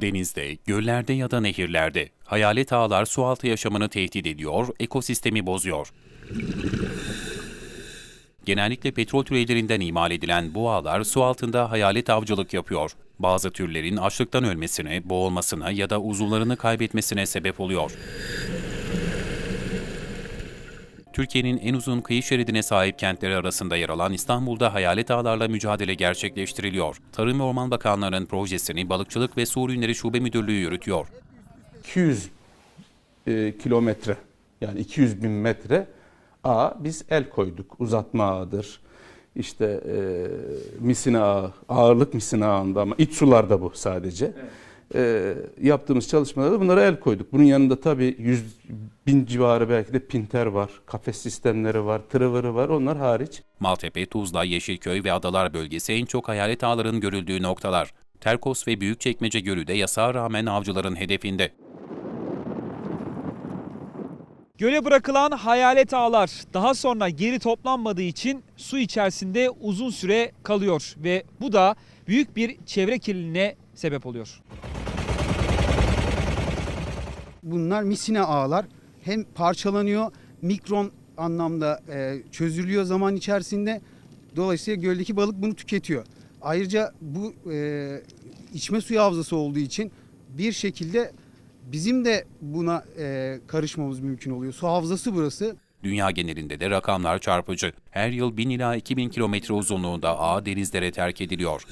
Denizde, göllerde ya da nehirlerde hayalet ağlar sualtı yaşamını tehdit ediyor, ekosistemi bozuyor. Genellikle petrol türevlerinden imal edilen bu ağlar su altında hayalet avcılık yapıyor. Bazı türlerin açlıktan ölmesine, boğulmasına ya da uzuvlarını kaybetmesine sebep oluyor. Türkiye'nin en uzun kıyı şeridine sahip kentleri arasında yer alan İstanbul'da hayalet ağlarla mücadele gerçekleştiriliyor. Tarım ve Orman Bakanlığı'nın projesini Balıkçılık ve Su Ürünleri Şube Müdürlüğü yürütüyor. 200 e, kilometre yani 200 bin metre ağ biz el koyduk. Uzatma ağıdır. İşte e, misina ağı, ağırlık misina ağında ama iç sularda bu sadece. E, yaptığımız çalışmalarda bunlara el koyduk. Bunun yanında tabii 100 bin civarı belki de pinter var, kafes sistemleri var, tırıvırı var onlar hariç. Maltepe, Tuzla, Yeşilköy ve Adalar bölgesi en çok hayalet ağların görüldüğü noktalar. Terkos ve Büyükçekmece Gölü de yasağa rağmen avcıların hedefinde. Göle bırakılan hayalet ağlar daha sonra geri toplanmadığı için su içerisinde uzun süre kalıyor ve bu da büyük bir çevre kirliliğine sebep oluyor. Bunlar misina ağlar hem parçalanıyor mikron anlamda e, çözülüyor zaman içerisinde. Dolayısıyla göldeki balık bunu tüketiyor. Ayrıca bu e, içme suyu havzası olduğu için bir şekilde bizim de buna e, karışmamız mümkün oluyor. Su havzası burası. Dünya genelinde de rakamlar çarpıcı. Her yıl 1000 ila 2000 kilometre uzunluğunda ağ denizlere terk ediliyor.